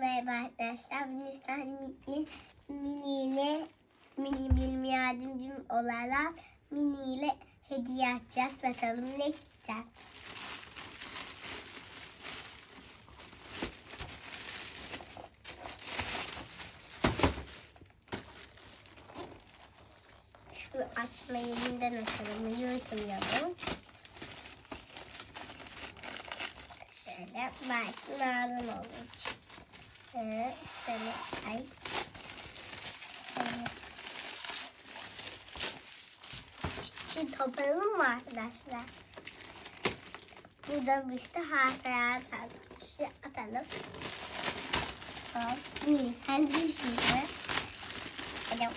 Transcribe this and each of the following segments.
merhaba arkadaşlar. Bugün İslam mini, mini ile mini benim yardımcım olarak mini ile hediye açacağız. Bakalım ne çıkacak. Şu açma yerinden açalım. Yırtmayalım. Şöyle belki lazım olur. Evet, şöyle ay. Şöyle. Şimdi toplayalım mı arkadaşlar? Burada bir işte harfler atalım. Şuraya atalım. Hop. İyi, sen düşme. Hadi.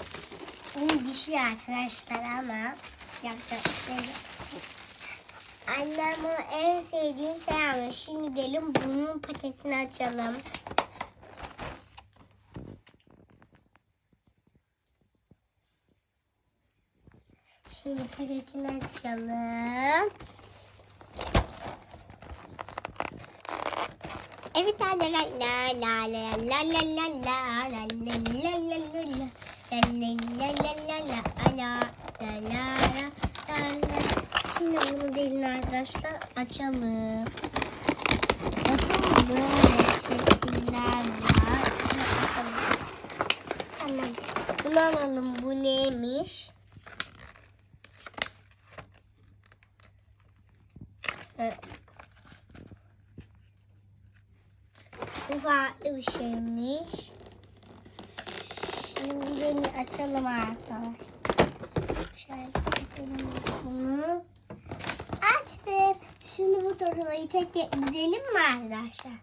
Bunu düşüyor arkadaşlar ama yapacak şey. Annem en sevdiğim şey almış. Şimdi gidelim bunun paketini açalım. Şimdi paketini açalım. Evet la la la la la la la la la la la la la la Şimdi bunu delin arkadaşlar açalım. Bakın böyle şekiller var. Tamam. Bunu alalım. Bu neymiş? Evet. Bu bir şeymiş. Şimdi beni açalım arkadaşlar. Şöyle. Açtık. Şimdi bu torbayı tek tek dizelim mi arkadaşlar?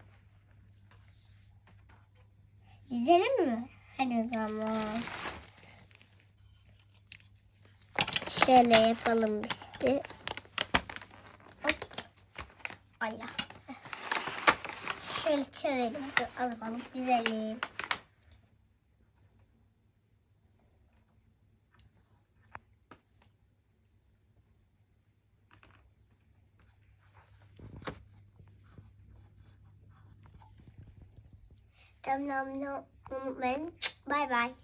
Dizelim mi? Hadi zaman. Şöyle yapalım biz de. Allah. Şöyle çevirelim. Alıp alıp güzelim. Tamam, tamam, unutmayın. Bay bay.